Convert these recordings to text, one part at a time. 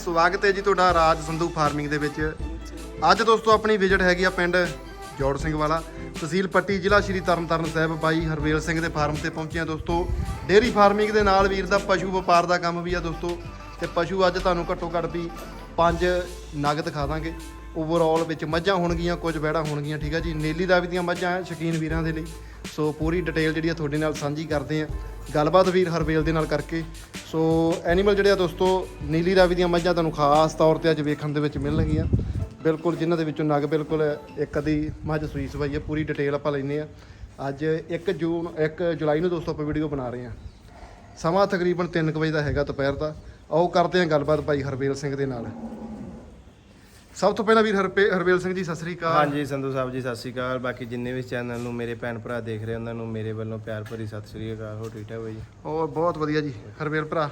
ਸਵਾਗਤ ਹੈ ਜੀ ਤੁਹਾਡਾ ਰਾਜ ਸੰਧੂ ਫਾਰਮਿੰਗ ਦੇ ਵਿੱਚ। ਅੱਜ ਦੋਸਤੋ ਆਪਣੀ ਵਿਜ਼ਿਟ ਹੈਗੀ ਆ ਪਿੰਡ ਜੋੜ ਸਿੰਘ ਵਾਲਾ। ਤਹਿਸੀਲ ਪੱਟੀ ਜ਼ਿਲ੍ਹਾ ਸ਼੍ਰੀ ਤਰਨਤਾਰਨ ਸਾਹਿਬ, ਬਾਈ ਹਰਵੇਲ ਸਿੰਘ ਦੇ ਫਾਰਮ ਤੇ ਪਹੁੰਚੇ ਆ ਦੋਸਤੋ। ਡੇਅਰੀ ਫਾਰਮਿੰਗ ਦੇ ਨਾਲ ਵੀਰ ਦਾ ਪਸ਼ੂ ਵਪਾਰ ਦਾ ਕੰਮ ਵੀ ਆ ਦੋਸਤੋ। ਤੇ ਪਸ਼ੂ ਅੱਜ ਤੁਹਾਨੂੰ ਘੱਟੋ ਘੱਟ ਵੀ ਪੰਜ ਨਗ ਦਿਖਾ ਦਾਂਗੇ। ਓਵਰਆਲ ਵਿੱਚ ਮੱਝਾਂ ਹੋਣਗੀਆਂ, ਕੁਝ ਵੈੜਾਂ ਹੋਣਗੀਆਂ, ਠੀਕ ਆ ਜੀ। ਨੀਲੀ ਰਾਵੀ ਦੀਆਂ ਮੱਝਾਂ ਆ ਸ਼ੌਕੀਨ ਵੀਰਾਂ ਦੇ ਲਈ। ਸੋ ਪੂਰੀ ਡਿਟੇਲ ਜਿਹੜੀ ਆ ਤੁਹਾਡੇ ਨਾਲ ਸਾਂਝੀ ਕਰਦੇ ਆ। ਗੱਲਬਾਤ ਵੀਰ ਹਰਵੇਲ ਦੇ ਨਾਲ ਕਰਕੇ। ਸੋ ਐਨੀਮਲ ਜਿਹੜੇ ਆ ਦੋਸਤੋ, ਨੀਲੀ ਰਾਵੀ ਦੀਆਂ ਮੱਝਾਂ ਤੁਹਾਨੂੰ ਖਾਸ ਤੌਰ ਤੇ ਅੱਜ ਵੇਖਣ ਦੇ ਵਿੱਚ ਮਿਲਣਗੀਆਂ ਬਿਲਕੁਲ ਜਿਨ੍ਹਾਂ ਦੇ ਵਿੱਚੋਂ ਨਗ ਬਿਲਕੁਲ ਇੱਕ ਅੱਧੀ ਮੱਝ ਸੂਈ ਸਵਾਈ ਹੈ ਪੂਰੀ ਡਿਟੇਲ ਆਪਾਂ ਲੈਨੇ ਆ। ਅੱਜ 1 ਜੂਨ 1 ਜੁਲਾਈ ਨੂੰ ਦੋਸਤੋ ਆਪਾਂ ਵੀਡੀਓ ਬਣਾ ਰਹੇ ਆ। ਸਮਾਂ ਤਕਰੀਬਨ 3 ਵਜੇ ਦਾ ਹੈਗਾ ਦੁਪਹਿਰ ਦਾ। ਆਓ ਕਰਦੇ ਆ ਗੱਲਬਾਤ ਭਾਈ ਹਰਵੇਲ ਸਿੰਘ ਦੇ ਨਾਲ। ਸਭ ਤੋਂ ਪਹਿਲਾਂ ਵੀਰ ਹਰਪੇ ਹਰਵੇਲ ਸਿੰਘ ਜੀ ਸਤਿ ਸ੍ਰੀ ਅਕਾਲ। ਹਾਂਜੀ ਸੰਧੂ ਸਾਹਿਬ ਜੀ ਸਤਿ ਸ਼੍ਰੀ ਅਕਾਲ। ਬਾਕੀ ਜਿੰਨੇ ਵੀ ਚੈਨਲ ਨੂੰ ਮੇਰੇ ਭੈਣ ਭਰਾ ਦੇਖ ਰਹੇ ਉਹਨਾਂ ਨੂੰ ਮੇਰੇ ਵੱਲੋਂ ਪਿਆਰ ਭਰੀ ਸਤਿ ਸ਼੍ਰੀ ਅਕਾਲ। ਹੋ ਠੀਕ ਬਾਈ ਹੋਰ ਬਹੁਤ ਵਧੀਆ ਜੀ ਹਰਵੇਲ ਭਰਾ।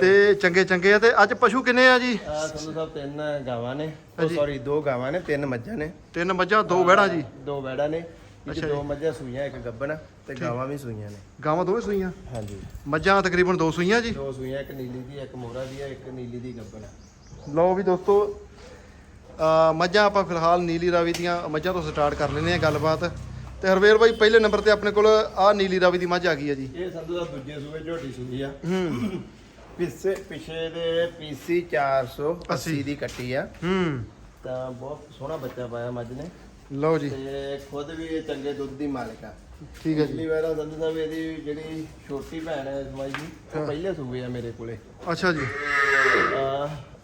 ਤੇ ਚੰਗੇ ਚੰਗੇ ਆ ਤੇ ਅੱਜ ਪਸ਼ੂ ਕਿੰਨੇ ਆ ਜੀ? ਸੰਧੂ ਸਾਹਿਬ ਤਿੰਨ ਗਾਵਾਂ ਨੇ। ਸੌਰੀ ਦੋ ਗਾਵਾਂ ਨੇ ਤਿੰਨ ਮੱਝਾਂ ਨੇ। ਤਿੰਨ ਮੱਝਾਂ ਦੋ ਵਹਿੜਾਂ ਜੀ? ਦੋ ਬੈੜਾਂ ਨੇ। ਇਹ 'ਚ ਅੱਛਾ ਦੋ ਮੱਝਾਂ ਸੂਈਆਂ ਇੱਕ ਗੱਬਣ ਤੇ ਗਾਵਾਂ ਵੀ ਸੂਈਆਂ ਨੇ। ਗਾਵਾਂ ਦੋਵੇਂ ਸੂਈਆਂ? ਹਾਂਜੀ। ਮੱਝਾਂ ਤਕਰੀਬਨ ਦੋ ਸੂਈਆਂ ਜੀ? ਦੋ ਸੂਈਆਂ ਇੱਕ ਨੀਲੀ ਦੀ ਇੱਕ ਮੋਹਰਾ ਦੀ ਹੈ ਇੱਕ ਨੀਲੀ ਦੀ ਗੱਬਣ ਲਓ ਵੀ ਦੋਸਤੋ ਮੱਝਾਂ ਆਪਾਂ ਫਿਲਹਾਲ ਨੀਲੀ ਰਾਵੀ ਦੀਆਂ ਮੱਝਾਂ ਤੋਂ ਸਟਾਰਟ ਕਰ ਲੈਂਦੇ ਆ ਗੱਲਬਾਤ। ਤੇ ਹਰਵੇਲ ਬਾਈ ਪਹਿਲੇ ਨੰਬਰ ਤੇ ਆਪਣੇ ਕੋਲ ਆ ਨੀਲੀ ਰਾਵੀ ਦੀ ਮੱਝ ਆ ਗਈ ਆ ਜੀ। ਇਹ ਸੰਧੂ ਦਾ ਦੂਜੇ ਸੂਏ ਝੋਟੀ ਸੂਈ ਆ। ਹੂੰ। ਪਿੱਛੇ ਪਿਛੇ ਦੇ ਪੀਸੀ 480 ਅੱਸੀ। ਦੀ ਕੱਟੀ ਆ। ਹੂੰ। ਤਾਂ ਬਹੁਤ ਸੋਹਣਾ ਬੱਚਾ ਪਾਇਆ ਮੱਝ ਨੇ। ਲਓ ਜੀ। ਤੇ ਖੁਦ ਵੀ ਇਹ ਚੰਗੇ ਦੁੱਧ ਦੀ ਮਾਲਕ ਆ। ਠੀਕ ਹੈ ਜੀ। ਪਿਛਲੀ ਵਾਰ ਸੰਧੂ ਸਾਹਿਬ ਇਹਦੀ ਜਿਹੜੀ ਛੋਟੀ ਭੈਣ ਹੈ ਸਮਾਈ ਦੀ। ਉਹ ਪਹਿਲੇ ਸੂਬੇ ਆ ਮੇਰੇ ਕੋਲੇ। ਅੱਛਾ ਜੀ।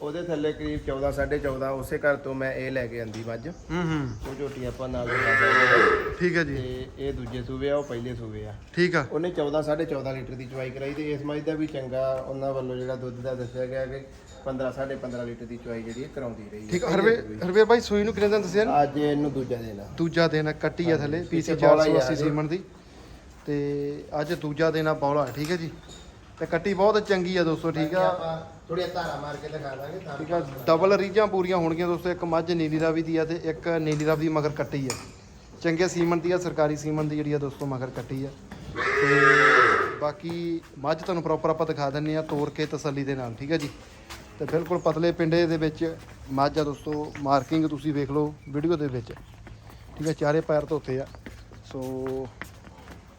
ਉਹਦੇ ਥੱਲੇ ਕਰੀਬ 14 14.5 ਉਸੇ ਘਰ ਤੋਂ ਮੈਂ ਇਹ ਲੈ ਕੇ ਆਂਦੀ ਮੱਝ। ਉਹ ਹੂੰ। ਹੂੰ ਝੋਟੀ ਆਪਾਂ ਨਾਲ ਦਿਖਾ ਸਕਦੇ ਹਾਂ। ਠੀਕ ਹੈ ਜੀ। ਤੇ ਇਹ ਦੂਜੇ ਸੂਬੇ ਆ ਉਹ ਪਹਿਲੇ ਸੂਬੇ ਆ। ਠੀਕ ਆ। ਉਹਨੇ 14 14.5 ਲੀਟਰ ਦੀ ਚੁਆਈ ਕਰਾਈ ਤੇ ਇਸ ਮੱਝ ਦਾ ਵੀ ਚੰਗਾ ਉਹਨਾਂ ਵੱਲੋਂ ਜਿਹੜਾ ਦੁੱਧ ਦਾ ਦੱਸਿਆ ਗਿਆ ਕਿ 15 15.5 ਲੀਟਰ ਦੀ ਚੁਆਈ ਜਿਹੜੀ ਹੈ ਕਰਾਉਂਦੀ ਰਹੀ ਹੈ। ਠੀਕ ਆ ਹਰਵੇਲ ਹਰਵੇਲ ਬਾਈ ਸੂਈ ਨੂੰ ਕਿੰਨੇ ਦਿਨ ਦੱਸਿਆ? ਨਾ? ਅੱਜ ਇਹਨੂੰ ਦੂਜਾ ਦੇਣਾ ਦੂਜਾ ਦਿਨ ਆ, ਕੱਟੀ ਆ ਥੱਲੇ ਪੀਸੀ ਪਿੱਛੇ ਬੌਲਾ ਹੀ ਆ 480 ਜੀ। ਸੀਮਨ ਦੀ। ਤੇ ਅੱਜ ਦੂਜਾ ਦਿਨ ਆ ਬੌਲਾ ਠੀਕ ਹੈ ਜੀ। ਤੇ ਕੱਟੀ ਬਹੁਤ ਚੰਗੀ ਆ ਦੋਸਤੋ ਠੀਕ ਆ। ਆਪਾਂ ਥੋੜੀਆਂ ਧਾਰਾ ਮਾਰ ਕੇ ਦਿਖਾ ਦਾਂਗੇ ਤਾਂ ਠੀਕ ਆ ਡਬਲ ਰੀਜਾਂ ਪੂਰੀਆਂ ਹੋਣਗੀਆਂ ਦੋਸਤੋ ਇੱਕ ਮੱਝ ਨੀਲੀ ਰਾਵੀ ਦੀ ਆ ਤੇ ਇੱਕ ਨੀਲੀ ਰਾਵੀ ਦੀ ਮਗਰ ਕੱਟੀ ਆ। ਚੰਗੇ ਸੀਮਨ ਦੀ ਆ ਸਰਕਾਰੀ ਸੀਮਨ ਦੀ ਜਿਹੜੀ ਆ ਦੋਸਤੋ ਮਗਰ ਕੱਟੀ ਆ। ਤੇ ਬਾਕੀ ਮੱਝ ਤੁਹਾਨੂੰ ਪ੍ਰੋਪਰ ਆਪਾਂ ਦਿਖਾ ਦਿੰਨੇ ਆ ਤੋੜ ਕੇ ਤਸੱਲੀ ਦੇ ਨਾਲ ਠੀਕ ਹੈ ਜੀ। ਤੇ ਬਿਲਕੁਲ ਪਤਲੇ ਪਿੰਡੇ ਦੇ ਵਿੱਚ ਮੱਝ ਆ ਦੋਸਤੋ ਮਾਰਕਿੰਗ ਤੁਸੀਂ ਵੇਖ ਲਓ ਵੀਡੀਓ ਦੇ ਵਿੱਚ। ਠੀਕ ਹੈ ਚਾਰੇ ਪੈਰ ਧੋਤੇ ਆ। ਸੋ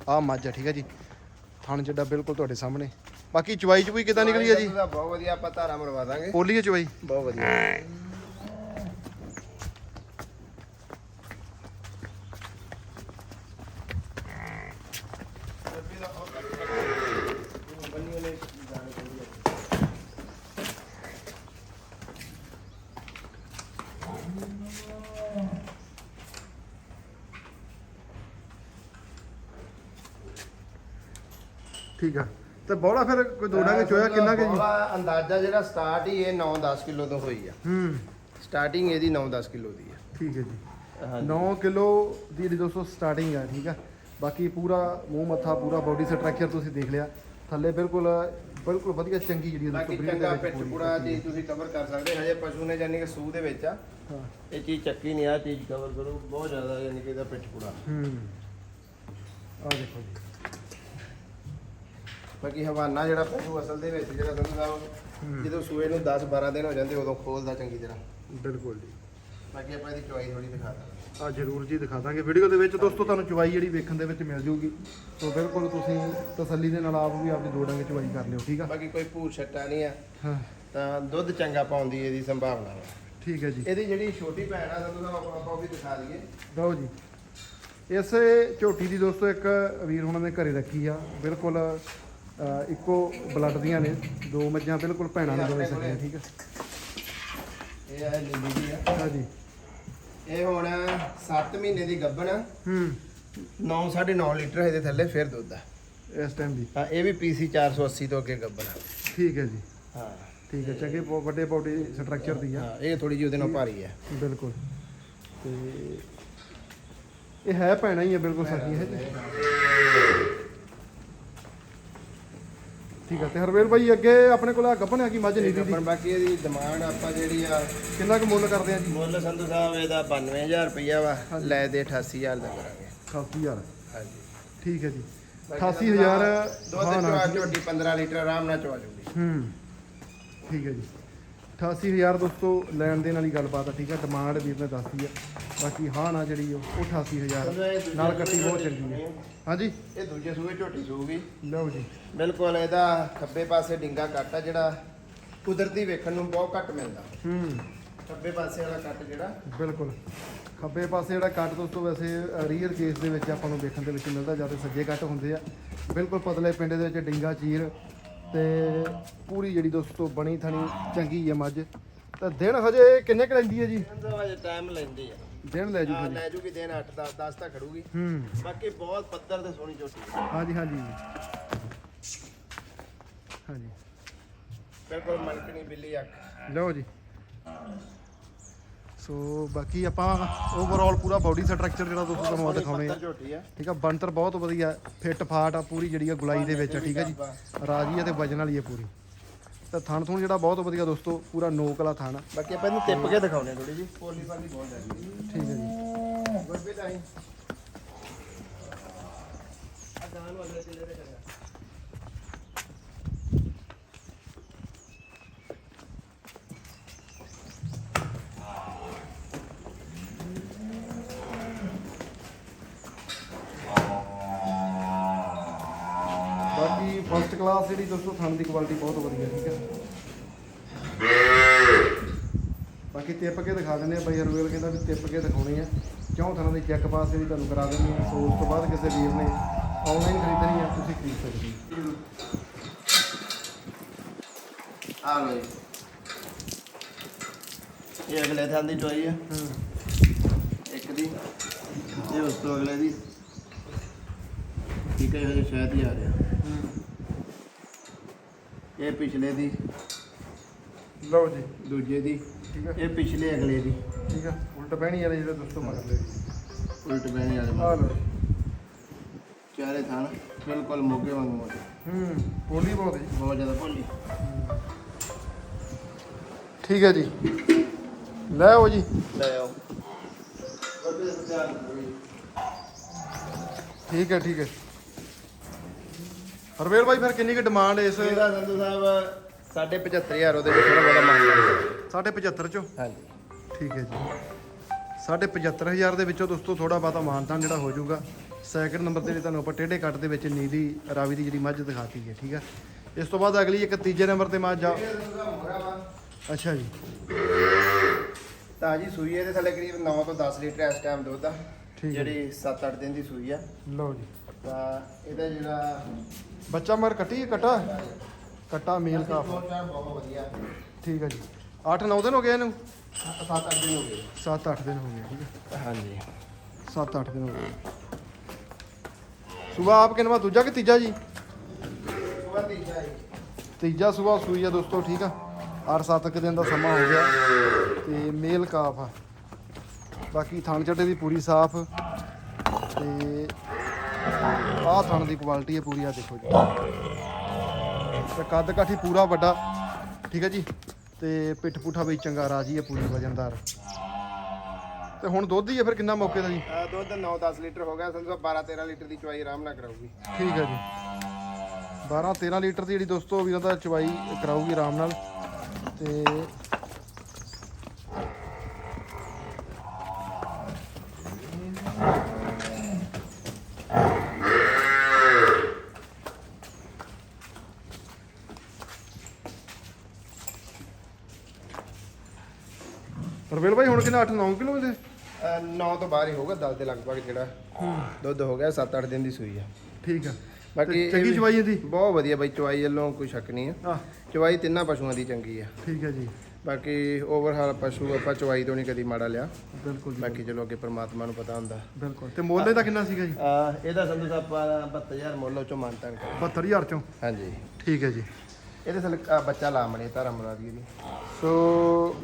ਆ ਮੱਝ ਆ ਠੀਕ ਹੈ ਜੀ। ਥਣ ਜਿਹੜਾ ਬਿਲਕੁਲ ਤੁਹਾਡੇ ਸਾਹਮਣੇ। ਬਾਕੀ ਚਵਾਈ ਚਵੂਈ ਕਿਦਾਂ ਨਿਕਲੀ ਆ ਜੀ? ਬਹੁਤ ਵਧੀਆ ਆਪਾਂ ਧਾਰਾ ਮਰਵਾ ਦਾਂਗੇ। ਪੋਲੀ ਆ ਚਵਾਈ ਬਹੁਤ ਵਧੀਆ। ਠੀਕ ਆ। ਤੇ ਬੋਲਾ ਫਿਰ ਕੋਈ ਦੋ ਡਾਂਗੇ ਚੋਇਆ ਕਿੰਨਾ ਕਿ ਜੀ? ਬਹੁਤ ਅੰਦਾਜ਼ਾ ਜਿਹੜਾ ਸਟਾਰਟ ਹੀ ਇਹ 9-10 ਕਿਲੋ ਤੋਂ ਹੋਈ ਆ। ਹੂੰ। ਸਟਾਰਟਿੰਗ ਇਹਦੀ 9-10 ਕਿਲੋ ਦੀ ਆ। ਠੀਕ ਹੈ ਜੀ। ਹਾਂਜੀ। 9 ਕਿਲੋ ਦੀ ਜਿਹੜੀ ਦੋਸਤੋ ਸਟਾਰਟਿੰਗ ਆ ਠੀਕ ਆ। ਬਾਕੀ ਪੂਰਾ ਮੂੰਹ ਮੱਥਾ ਪੂਰਾ ਬਾਡੀ ਸਟਰਕਚਰ ਤੁਸੀਂ ਦੇਖ ਲਿਆ। ਥੱਲੇ ਬਿਲਕੁਲ ਬਿਲਕੁਲ ਵਧੀਆ ਚੰਗੀ ਜਿਹੜੀ ਦੋਸਤੋ ਚੰਗਾ ਦੇ ਵਿੱਚ ਪੂੜਾ ਚੀਜ਼ ਤੁਸੀਂ ਕਵਰ ਕਰ ਸਕਦੇ ਹਜੇ ਪਸ਼ੂ ਨੇ ਜਾਨੀ ਕਿ ਸੂਹ ਦੇ ਵਿੱਚ ਆ। ਹਾਂ। ਇਹ ਚੀਜ਼ ਚੱਕੀ ਨਹੀਂ ਆ ਚੀਜ਼ ਕਵਰ ਕਰੋ ਬਹੁਤ ਜ਼ਿਆਦਾ ਯਾਨੀ ਕਿ ਇਹਦਾ ਪਿੱਠ ਪੂੜਾ ਹੂੰ। ਆ ਦੇਖੋ ਜੀ। ਬਾਕੀ ਹਵਾਨਾ ਜਿਹੜਾ ਪਸ਼ੂ ਅਸਲ ਦੇ ਵਿੱਚ ਜਿਹੜਾ ਸੰਧੂ ਸਾਹਿਬ ਜਦੋਂ ਸੂਏ ਨੂੰ 10 12 ਦਿਨ ਹੋ ਜਾਂਦੇ ਉਦੋਂ ਖੋਲਦਾ ਚੰਗੀ ਤਰ੍ਹਾਂ। ਬਿਲਕੁਲ ਜੀ। ਬਾਕੀ ਆਪਾਂ ਇਹਦੀ ਚੁਆਈ ਥੋੜੀ ਦਿਖਾ ਦਾਂਗੇ। ਆ ਜਰੂਰ ਜੀ ਦਿਖਾ ਦਾਂਗੇ। ਵੀਡੀਓ ਦੇ ਵਿੱਚ ਦੋਸਤੋ ਤੁਹਾਨੂੰ ਚਵਾਈ ਜਿਹੜੀ ਵੇਖਣ ਦੇ ਵਿੱਚ ਮਿਲ ਜੂਗੀ। ਸੋ ਬਿਲਕੁਲ ਤੁਸੀਂ ਤਸੱਲੀ ਦੇ ਨਾਲ ਆਪ ਵੀ ਆਪਦੀ ਦੋ ਡਾਂਗੇ ਚਵਾਈ ਕਰ ਲਿਓ ਠੀਕ ਆ? ਬਾਕੀ ਕੋਈ ਭੂਰ ਛੱਟਾ ਨਹੀਂ ਆ। ਹਾਂ। ਤਾਂ ਦੁੱਧ ਚੰਗਾ ਪਾਉਂਦੀ ਇਹਦੀ ਸੰਭਾਵਨਾ ਹੈ ਠੀਕ ਹੈ ਜੀ। ਇਹਦੀ ਜਿਹੜੀ ਛੋਟੀ ਭੈਣ ਆ ਸਾਹਿਬ ਆਪਾਂ ਆਪਾਂ ਉਹ ਵੀ ਦਿਖਾ ਦਈਏ। ਲਓ ਜੀ। ਇਸੇ ਝੋਟੀ ਦੀ ਦੋਸਤੋ ਇੱਕ ਵੀਰ ਹੁਣਾਂ ਨੇ ਘਰੇ ਰੱਖੀ ਆ। ਬਿਲਕੁਲ ਇੱਕੋ ਬਲੱਡ ਦੀਆਂ ਨੇ ਦੋ ਮੱਝਾਂ ਬਿਲਕੁਲ ਭੈਣਾਂ ਨੂੰ ਦੋਵੇਂ ਸਕੀਆਂ ਠੀਕ ਹੈ। ਇਹ ਹੈ ਲੀਲੀ ਦੀ ਆ। ਹਾਂ ਜੀ ਇਹ ਹੁਣ 7 ਮਹੀਨੇ ਦੀ ਗੱਭਣ ਆ। ਹੂੰ। 9 9.5 ਲੀਟਰ ਇਹਦੇ ਥੱਲੇ ਫਿਰ ਦੁੱਧ ਆ। ਇਸ ਟਾਈਮ ਦੀ। ਤਾਂ ਇਹ ਵੀ ਪੀਸੀ 480 ਤੋਂ ਅੱਗੇ ਗੱਭਣ ਆ। ਠੀਕ ਹੈ ਜੀ। ਹਾਂ। ਠੀਕ ਹੈ ਚੰਗੇ ਬਹੁਤ ਵੱਡੇ ਬਾਡੀ ਸਟਰਕਚਰ ਦੀ ਆ। ਹਾਂ ਇਹ ਥੋੜੀ ਜਿਹੀ ਉਹਦੇ ਨਾਲ ਭਾਰੀ ਹੈ ਬਿਲਕੁਲ। ਤੇ ਇਹ ਹੈ ਭੈਣਾਂ ਹੀ ਆ ਬਿਲਕੁਲ ਸਾਡੀ ਹੈ ਜੀ। ਠੀਕ ਹੈ ਤੇ ਹਰਵੇਲ ਭਾਈ ਅੱਗੇ ਆਪਣੇ ਕੋਲ ਆ ਗੱਭਣ ਆ ਕੀ ਮੱਝ ਨੀਲੀ ਦੀ ਗੱਭਣ ਬਾਕੀ ਇਹਦੀ ਡਿਮਾਂਡ ਆਪਾਂ ਜਿਹੜੀ ਆ ਕਿੰਨਾ ਕੁ ਮੁੱਲ ਕਰਦੇ ਆ ਜੀ? ਮੁੱਲ ਸੰਧੂ ਸਾਹਿਬ ਇਹਦਾ 92000 ਰੁਪਈਆ ਵਾ। ਲੈ ਦੇ 88000 ਦਾ ਕਰਾਂਗੇ। 88000 ਹਾਂਜੀ। ਠੀਕ ਹੈ ਜੀ। ਬਾਕੀ 88000 ਦੁੱਧ ਨਾ ਝੋਟੀ 15 ਲੀਟਰ ਆਰਾਮ ਨਾਲ ਚਵਾ ਜੂਗੀ ਹੂੰ। ਠੀਕ ਹੈ ਜੀ। 88000 ਦੋਸਤੋ ਲੈਣ ਦੇਣ ਵਾਲੀ ਗੱਲਬਾਤ ਆ ਠੀਕ ਆ? ਡਿਮਾਂਡ ਵੀਰ ਨੇ ਦੱਸੀ ਆ। ਬਾਕੀ ਹਾਂ ਨਾ ਜਿਹੜੀ ਉਹ ਉਹ 88000 ਨਾਲ ਕੱਟੀ ਬਹੁਤ ਚੰਗੀ ਹੈ ਹਾਂਜੀ? ਇਹ ਦੂਜੇ ਸੂਏ ਝੋਟੀ ਸੂਗੀ। ਲਓ ਜੀ। ਬਿਲਕੁਲ ਇਹਦਾ ਖੱਬੇ ਪਾਸੇ ਡਿੰਗਾ ਕੱਟ ਆ ਜਿਹੜਾ ਕੁਦਰਤੀ ਵੇਖਣ ਨੂੰ ਬਹੁਤ ਘੱਟ ਮਿਲਦਾ। ਹੂੰ। ਖੱਬੇ ਪਾਸੇ ਵਾਲਾ ਕੱਟ ਜਿਹੜਾ। ਬਿਲਕੁਲ। ਖੱਬੇ ਪਾਸੇ ਜਿਹੜਾ ਕੱਟ ਦੋਸਤੋ ਵੈਸੇ ਰੀਅਲ ਕੇਸ ਦੇ ਵਿੱਚ ਆਪਾਂ ਨੂੰ ਦੇਖਣ ਦੇ ਵਿੱਚ ਮਿਲਦਾ ਜ਼ਿਆਦਾ ਸੱਜੇ ਕੱਟ ਹੁੰਦੇ ਆ। ਬਿਲਕੁਲ ਪਤਲੇ ਪਿੰਡ ਦੇ ਵਿੱਚ ਡਿੰਗਾ ਚੀਰ ਤੇ ਪੂਰੀ ਜਿਹੜੀ ਦੋਸਤੋ ਬਣੀ ਥਣੀ ਚੰਗੀ ਹੈ ਮੱਝ। ਤਾਂ ਦਿਨ ਹਜੇ ਕਿੰਨੇ ਕੁ ਲੈਂਦੀ ਹੈ ਜੀ? ਇਹਦਾ ਹਜੇ ਟਾਈਮ ਲੈਂਦੀ ਆ। ਦਿਨ ਲੈ ਜੂ ਹਜੇ ਲੈ ਜੂਗੀ ਦਿਨ 8 10 10 ਤਾਂ ਖੜੂਗੀ। ਹੂੰ। ਬਾਕੀ ਬਹੁਤ ਪੱਧਰ ਤੇ ਸੋਹਣੀ ਝੋਟੀ ਆ। ਹਾਂਜੀ ਹਾਂਜੀ। ਹਾਂਜੀ। ਬਿਲਕੁਲ ਮਲਕਣੀ ਬਿੱਲੀ ਅੱਖ। ਲਓ ਜੀ। ਸੋ ਬਾਕੀ ਆਪਾਂ ਓਵਰਆਲ ਪੂਰਾ ਬਾਡੀ ਸਟਰਕਚਰ ਜਿਹੜਾ ਦੋਸਤੋ ਤੁਹਾਨੂੰ ਉਹ ਦਿਖਾਉਣੇ ਆ। ਆ ਠੀਕ ਆ ਬਣਤਰ ਬਹੁਤ ਵਧੀਆ ਫਿੱਟ ਫਾਟ ਆ ਪੂਰੀ ਜਿਹੜੀ ਆ ਗੁਲਾਈ ਦੇ ਵਿੱਚ ਆ ਠੀਕ ਆ ਜੀ। ਰਾਜੀ ਆ ਤੇ ਵਜਨ ਵਾਲੀ ਆ ਪੂਰੀ। ਤਾਂ ਥਣ ਥੁਣ ਜਿਹੜਾ ਬਹੁਤ ਵਧੀਆ ਦੋਸਤੋ ਪੂਰਾ ਨੋਕ ਵਾਲਾ ਥਣ ਆ। ਬਾਕੀ ਆਪਾਂ ਇਹਨੂੰ ਟਿੱਪ ਕੇ ਦਿਖਾਉਣੇ ਥੋੜੀ ਜੀ ਪੋਲੀ ਪਾਲੀ ਬਹੁਤ ਹੈ ਠੀਕ ਹੈ ਜੀ। ਗੁਰਬੇ ਤਾਂ ਜਿਹੜੀ ਦੋਸਤੋ ਥਣ ਦੀ ਕੁਆਲਿਟੀ ਬਹੁਤ ਵਧੀਆ ਠੀਕ ਹੈ। ਬਾਕੀ ਟਿੱਪ ਕੇ ਦਿਖਾ ਦਿੰਦੇ ਆ ਬਾਈ ਹਰਵੇਲ ਕਹਿੰਦਾ ਵੀ ਟਿੱਪ ਕੇ ਦਿਖਾਉਣੇ ਆ ਕਿਉਂ ਥਣਾਂ ਦੀ ਚੈੱਕ ਪਾਸ ਵੀ ਤੁਹਾਨੂੰ ਕਰਾ ਦਿੰਦੇ ਆ ਸੋ ਉਸ ਤੋਂ ਬਾਅਦ ਕਿਸੇ ਵੀਰ ਨੇ ਆਨਲਾਈਨ ਖਰੀਦਣੀ ਆ ਤੁਸੀਂ ਖਰੀਦ ਸਕਦੇ ਹੋ। ਆ ਇਹ ਅਗਲੇ ਥਾਂ ਦੀ ਟੋਈ ਆ। ਇੱਕ ਦੀ ਇਹ ਉਸ ਤੋਂ ਅਗਲੇ ਦੀ। ਠੀਕ ਹੈ ਹਜੇ ਸ਼ਾਇਦ ਹੀ ਆ ਰਿਹਾ। ਇਹ ਪਿਛਲੇ ਦੀ। ਲਓ ਜੀ। ਦੂਜੇ ਦੀ। ਠੀਕ ਹੈ ਇਹ ਪਿਛਲੇ ਅਗਲੇ ਦੀ। ਠੀਕ ਹੈ ਉਲਟ ਬਹਿਣੀ ਵਾਲੇ ਜਿਹੜੇ ਦੋਸਤੋ ਮਗਰਲੇ ਉਲਟ ਬਹਿਣੇ ਵਾਲੇ। ਆ ਲਓ ਚਾਰੇ ਥਾਂ ਬਿਲਕੁਲ ਮੋਗੇ ਵਾਂਗੂ ਮੋਗੇ ਹੂੰ ਪੋਲੀ ਬਹੁਤ ਹੈ ਜੀ। ਬਹੁਤ ਜ਼ਿਆਦਾ ਭੋਲੀ ਠੀਕ ਹੈ ਜੀ। ਲੈ ਆਓ ਜੀ। ਲੈ ਆਓ। ਠੀਕ ਹੈ ਠੀਕ ਹੈ। ਹਰਵੇਲ ਭਾਈ ਫਿਰ ਕਿੰਨੀ ਕੁ ਡਿਮਾਂਡ ਇਸ? ਇਹਦਾ ਸੰਧੂ ਸਾਹਿਬ ਸਾਢੇ 75000 ਉਹਦੇ ਵਿੱਚ ਥੋੜਾ ਬੜਾ ਮੰਗ 75 ਚੋਂ? ਹਾਂਜੀ। ਠੀਕ ਹੈ ਜੀ। ਸਾਢੇ 75000 ਦੇ ਵਿੱਚੋਂ ਦੋਸਤੋ ਥੋੜਾ ਬਾਤਾ ਮਾਨਤਾਨ ਜਿਹੜਾ ਹੋ ਜਾਊਗਾ। ਸੈਕਿੰਡ ਨੰਬਰ ਤੇ ਤੁਹਾਨੂੰ ਆਪਾਂ ਟੇਢੇ ਕੱਟ ਦੇ ਵਿੱਚ ਨੀਲੀ ਰਾਵੀ ਦੀ ਜਿਹੜੀ ਮੱਝ ਦਿਖਾਤੀ ਹੈ ਠੀਕ ਹੈ ਇਸ ਤੋਂ ਬਾਅਦ ਅਗਲੀ ਇੱਕ ਤੀਜੇ ਨੰਬਰ ਤੇ ਮੱਝ ਆ। ਅੱਛਾ ਜੀ ਤਾਂ ਜੀ। ਸੂਈ ਇਹਦੇ ਥੱਲੇ ਕਰੀਬ 9 ਤੋਂ 10 ਲੀਟਰ ਇਸ ਟਾਈਮ ਦੁੱਧ ਆ। ਜਿਹੜੀ 7-8 ਦਿਨ ਦੀ ਸੂਈ ਆ। ਲਓ ਜੀ। ਤਾਂ ਇਹਦਾ ਜਿਹੜਾ ਬੱਚਾ ਮਰ ਕੱਟੀ ਹੈ ਕਟਾ? ਕਟਾ ਮੇਲ ਕਾਫ। ਦੋ ਚਾਰ ਬਹੁਤ ਵਧੀਆ। ਠੀਕ ਹੈ ਜੀ। 8-9 ਦਿਨ ਹੋ ਗਏ ਇਹਨੂੰ? 7-8 ਦਿਨ ਹੋ ਗਏ। 7-8 ਦਿਨ ਹੋ ਗਏ ਠੀਕ ਹੈ। ਹਾਂਜੀ। 7-8 ਦਿਨ ਹੋ ਗਏ। ਸੁਬਾ ਆਪ ਕਿਨਵਾ ਦੂਜਾ ਕਿ ਤੀਜਾ ਜੀ? ਸੁਬਾ ਤੀਜਾ ਜੀ। ਤੀਜਾ ਸੁਬਾ ਸੂਈ ਆ ਦੋਸਤੋ ਠੀਕ ਆ? 8-7 ਕੁ ਦਿਨ ਦਾ ਸਮਾਂ ਹੋ ਗਿਆ ਤੇ ਮੇਲ ਕਾਫ ਆ। ਬਾਕੀ ਥਣ ਚੱਟੇ ਦੀ ਪੂਰੀ ਸਾਫ਼। ਤੇ ਆਹ ਥਣ ਦੀ ਕੁਆਲਿਟੀ ਹੈ ਪੂਰੀ ਆ ਦੇਖੋ ਜੀ। ਤੇ ਕੱਦ ਕਾਠੀ ਪੂਰਾ ਵੱਡਾ ਠੀਕ ਹੈ ਜੀ? ਤੇ ਪਿੱਠ ਪੁੱਠਾ ਵੀ ਚੰਗਾ ਰਾਜੀ ਹੈ ਪੂਰੀ ਵਜਨਦਾਰ। ਤੇ ਹੁਣ ਦੁੱਧ ਹੀ ਹੈ ਫਿਰ ਕਿੰਨਾ ਮੌਕੇ ਦਾ ਜੀ? ਦੁੱਧ 9-10 ਲੀਟਰ ਹੋ ਗਿਆ ਸੰਧੂ 12-13 ਲੀਟਰ ਦੀ ਚੁਆਈ ਆਰਾਮ ਨਾਲ ਕਰਾਊਗੀ। ਠੀਕ ਹੈ ਜੀ। 12 13 ਲੀਟਰ ਦੀ ਜਿਹੜੀ ਦੋਸਤੋ ਵੀਰਾਂ ਦਾ ਚਵਾਈ ਕਰਾਊਗੀ ਆਰਾਮ ਨਾਲ। ਤੇ ਰਵੇਲ ਭਾਈ ਹੁਣ ਕਿੰਨਾ 8 9 ਕਿਲੋ ਦੇ 9 ਤੋਂ ਬਾਹਰ ਹੀ ਹੋਊਗਾ 10 ਦੇ ਲਗਭਗ ਜਿਹੜਾ ਦੁੱਧ ਹੋ ਗਿਆ 7-8 ਦਿਨ ਦੀ ਸੂਈ ਆ। ਠੀਕ ਆ। ਬਾਕੀ ਚੰਗੀ ਚਵਾਈ ਇਹਦੀ? ਬਹੁਤ ਵਧੀਆ ਬਾਈ ਚੁਆਈ ਵੱਲੋਂ ਕੋਈ ਸ਼ੱਕ ਨਹੀਂ ਆ। ਆ ਚੁਆਈ ਤਿੰਨਾਂ ਪਸ਼ੂਆਂ ਦੀ ਚੰਗੀ ਆ। ਠੀਕ ਹੈ ਜੀ। ਬਾਕੀ ਓਵਰਹਾਲ ਪਸ਼ੂ ਆਪਾਂ ਚੁਆਈ ਤੋਂ ਨਹੀਂ ਕਦੀ ਮਾੜਾ ਲਿਆ। ਬਿਲਕੁਲ ਜੀ। ਬਾਕੀ ਚਲੋ ਅੱਗੇ ਪ੍ਰਮਾਤਮਾ ਨੂੰ ਪਤਾ ਹੁੰਦਾ। ਬਿਲਕੁਲ। ਤੇ ਮੁੱਲ ਇਹਦਾ ਕਿੰਨਾ ਸੀਗਾ ਜੀ? ਆ ਇਹਦਾ ਸੰਧੂ ਸਾਹਿਬ ਆਪਾਂ 72000 ਮੁੱਲ ਚੋਂ ਮਾਨਤਾਨ ਕਰ 72000 ਚੋਂ? ਹਾਂਜੀ। ਠੀਕ ਹੈ ਜੀ। ਇਹਦੇ ਥੱਲੇ ਬੱਚਾ ਲਾਮਣੇ ਧਰਮ ਮੁਰਾਦੀ ਦੀ। ਸੋ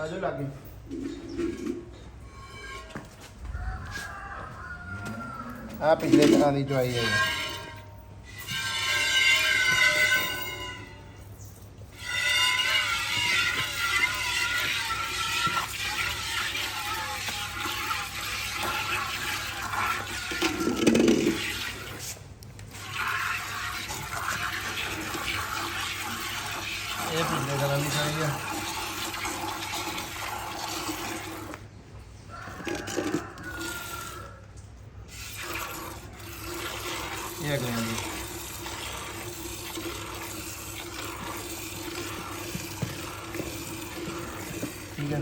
ਆਜੋ ਲਾਗੇ। ਆ ਪਿਛਲੇ ਤਰ੍ਹਾਂ ਦੀ ਚੁਆਈ ਹੈ। ਇਹ ਪਿਛਲੇ ਤਰ੍ਹਾਂ ਦੀ ਚੁਆਈ ਹੈ ਇਹ ਅਗਲੇ ਦੀ ਠੀਕ ਹੈ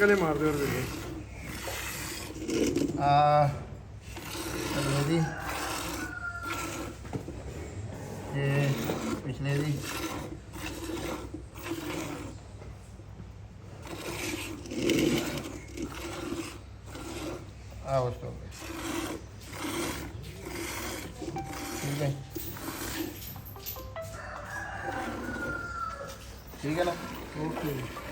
ਕੱਲੇ ਮਾਰਦੇ ਹੋ ਰਵੀਰ ਆ ਅਗਲੇ ਦੀ ਇਹ ਪਿਛਲੇ ਦੀ ਆ ਉਸ ਤੋਂ ਠੀਕ ਹੈ। ਠੀਕ ਹੈ ਨਾ? ਓਕੇ।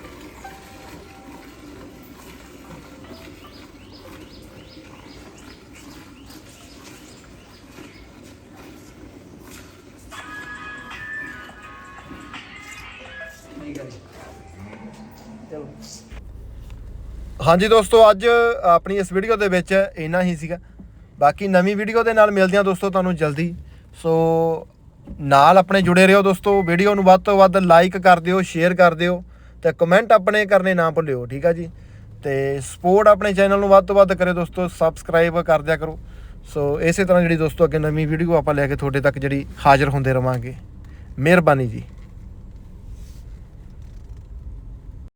ਹਾਂਜੀ ਦੋਸਤੋ, ਅੱਜ ਆਪਣੀ ਇਸ ਵੀਡੀਓ ਦੇ ਵਿੱਚ ਇੰਨਾ ਹੀ ਸੀਗਾ। ਬਾਕੀ ਨਵੀਂ ਵੀਡੀਓ ਦੇ ਨਾਲ ਮਿਲਦੇ ਹਾਂ ਦੋਸਤੋ ਤੁਹਾਨੂੰ ਜਲਦੀ। ਸੋ ਨਾਲ ਆਪਣੇ ਜੁੜੇ ਰਹੋ ਦੋਸਤੋ। ਵੀਡੀਓ ਨੂੰ ਵੱਧ ਤੋਂ ਵੱਧ ਲਾਈਕ ਕਰ ਦਿਓ ਸ਼ੇਅਰ ਕਰ ਦਿਓ ਤੇ ਕਮੈਂਟ ਆਪਣੇ ਕਰਨੇ ਨਾ ਭੁੱਲਿਓ, ਠੀਕ ਆ ਜੀ? ਤੇ ਸਪੋਰਟ ਆਪਣੇ ਚੈਨਲ ਨੂੰ ਵੱਧ ਤੋਂ ਵੱਧ ਕਰੇ ਦੋਸਤੋ ਸਬਸਕ੍ਰਾਈਬ ਕਰ ਦਿਆ ਕਰੋ। ਸੋ ਇਸੇ ਤਰ੍ਹਾਂ ਜਿਹੜੀ ਦੋਸਤੋ ਅੱਗੇ ਨਵੀਂ ਵੀਡੀਓ ਆਪਾਂ ਲੈ ਕੇ ਤੁਹਾਡੇ ਤੱਕ ਜਿਹੜੀ ਹਾਜ਼ਰ ਹੁੰਦੇ ਰਵਾਂਗੇ। ਮਿਹਰਬਾਨੀ ਜੀ।